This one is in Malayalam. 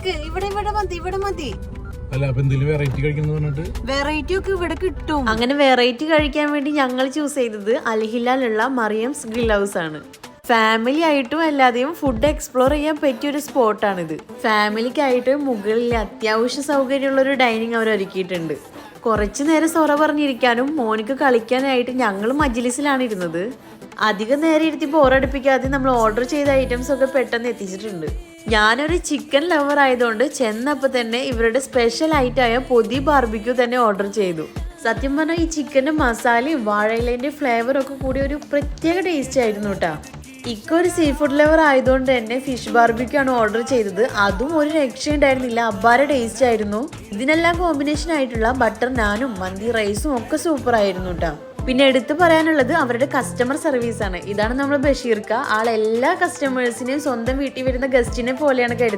നിനക്ക്? ഇവിടെ ഇവിടെ മതി ഇവിടെ മതി. അല്ല അപ്പൊ എന്തെങ്കിലും വെറൈറ്റി കഴിക്കണം പറഞ്ഞിട്ട്? വെറൈറ്റി ഒക്കെ ഇവിടെ കിട്ടും. അങ്ങനെ വെറൈറ്റി കഴിക്കാൻ വേണ്ടി ഞങ്ങൾ ചൂസ് ചെയ്തത് അൽഹിലാലുള്ള മറിയംസ് ഗ്രിൽ ഹൗസ് ആണ്. ഫാമിലി ആയിട്ടും അല്ലാതെയും ഫുഡ് എക്സ്പ്ലോർ ചെയ്യാൻ പറ്റിയ ഒരു സ്പോട്ടാണിത് ഫാമിലിക്കായിട്ട് മുകളിൽ അത്യാവശ്യ സൗകര്യമുള്ള ഒരു ഡൈനിങ് അവർ ഒരുക്കിയിട്ടുണ്ട്. കുറച്ചു നേരം സൊറ പറഞ്ഞിരിക്കാനും മോനിക്ക് കളിക്കാനായിട്ട് ഞങ്ങൾ മജ്ലിസിലാണ് ഇരുന്നത്. അധികം നേരം ഇരുത്തി ബോറടിപ്പിക്കാതെ നമ്മൾ ഓർഡർ ചെയ്ത ഐറ്റംസ് ഒക്കെ പെട്ടെന്ന് എത്തിച്ചിട്ടുണ്ട്. ഞാനൊരു ചിക്കൻ ലവർ ആയതുകൊണ്ട് ചെന്നപ്പോൾ തന്നെ ഇവരുടെ സ്പെഷ്യൽ ആയിട്ടായ പൊതി ബാർബിക്യൂ തന്നെ ഓർഡർ ചെയ്തു. സത്യം പറഞ്ഞാൽ ഈ ചിക്കന്റെ മസാലയും വാഴയിലേന്റെ ഫ്ലേവറും ഒക്കെ കൂടി ഒരു പ്രത്യേക ടേസ്റ്റ് ആയിരുന്നു കേട്ടോ ഇക്ക ഒരു സീ ഫുഡ് ലവർ ആയതുകൊണ്ട് തന്നെ ഫിഷ് ബാർബിക്യൂ ആണ് ഓർഡർ ചെയ്തത്. അതും ഒരു രക്ഷയുണ്ടായിരുന്നില്ല അബ്ബാര ടേസ്റ്റ് ആയിരുന്നു. ഇതിനെല്ലാം കോമ്പിനേഷൻ ആയിട്ടുള്ള ബട്ടർ നാനും മന്തി റൈസും ഒക്കെ സൂപ്പർ ആയിരുന്നു കേട്ടോ പിന്നെ എടുത്തു പറയാനുള്ളത് അവരുടെ കസ്റ്റമർ സർവീസ് ആണ്. ഇതാണ് നമ്മൾ ബഷീർക്ക. ആൾ എല്ലാ കസ്റ്റമേഴ്സിനെയും സ്വന്തം വീട്ടിൽ വരുന്ന ഗസ്റ്റിനെ പോലെയാണ് കരുതുന്നത്.